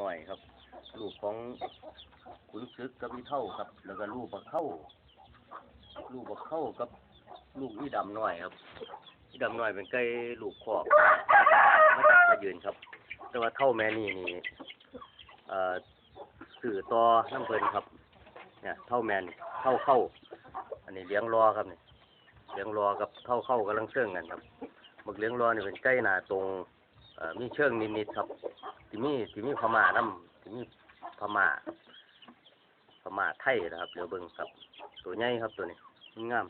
น้อยครับลูกของขุนศึกกับอีเท่าครับ แล้วก็ลูกบักเข้าลูกบักเข้ากับลูกอีดำน้อยครับอีดำน้อยเป็นไก่ลูกคอกมาจากพะยืนครับ แต่ว่าเท่าแม่นี่นี่เอ่อสื่อต่อน้ำเพลินครับ เนี่ยเท่าแมนเท่าเข้า อันนี้เลี้ยงรอครับเนี่ยเลี้ยงรอกับเท่าเข้ากำลังเชื่องกันครับบักเลี้ยงรอนี่เป็นใกล้หนาตรง มีเชื่องนิดๆครับที่มีที่มีพม่าน้ำที่มีพม่าพม่าไทยนะครับเดี๋ยวเบิ่งครับ ตัวใหญ่ครับตัวนี้งาม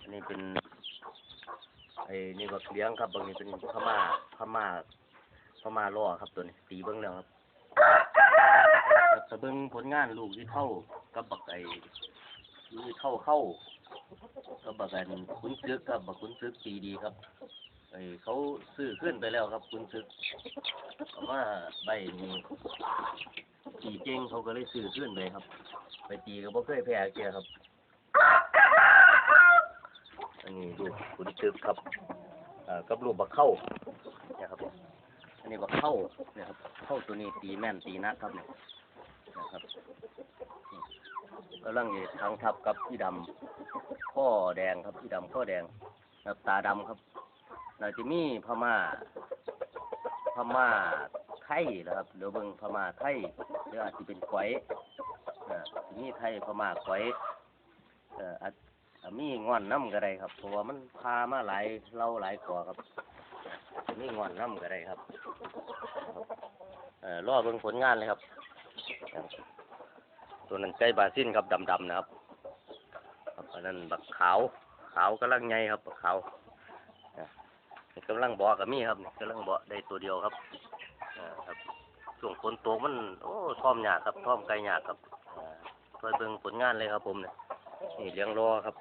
อันนี้เป็นไอ้นี่บักเลี้ยงครับบางนี้เป็นพม่าพม่าพม่าล่อครับตัวนี้ตีเบิ่งแล้วครับครับเบิ่งผลงานลูกที่เข้ากับบักไอ้ลูกที่เข้าเข้ากับบักอันคุณซึกกับบักคุณซึกตีดีครับ ซื้อขึ้นไปแล้วครับคุณซึกเพราะว่าใบนี้ตีเก่งเขาก็เลยซื้อขึ้นไปครับ ไปตีก็บ่เคยแพ้เกียครับ อันนี้ลูคุณซึกครับอ่อกับลูกบักเข้าเนี่ยครับอันนี้บักเข้าเนี่ยครับเข้าตัวนี้ตีแม่นตีนักครับเนี่ยนะครับกำลังอยู่ทางทับกับพี่ดำข้อแดงครับพี่ดำข้อแดงครับตาดำครับ น่าจะมีพม่า พม่าไทยนะครับเดี๋ยวเบิ่งพม่าไทยหรืออาจจะเป็นไกวเอ่อสิมีไทยพม่าไกวเอ่ออาจมีงอนน้ำก็ได้ครับเพราะว่ามันพามาหลายเล่าหลายก่อครับมีงอนน้ำก็ได้ครับครับเอ่อรอเบิ่งผลงานเลยครับ ตัวนั้นใกล้บาซินครับดำๆนะครับครับอันนั้นบักขาวขาวกำลังไงครับบักขาว กำลังบ่อกับมีครับนี่กำลังบ่อได้ตัวเดียวครับอ่าครับช่วงฝนตกมันโอ้ท่อมยากครับท่อมไกลหยากครับอ่าช่วยเบิ่งผลงานเลยครับผมเนี่ยนี่เลี้ยงรอครับ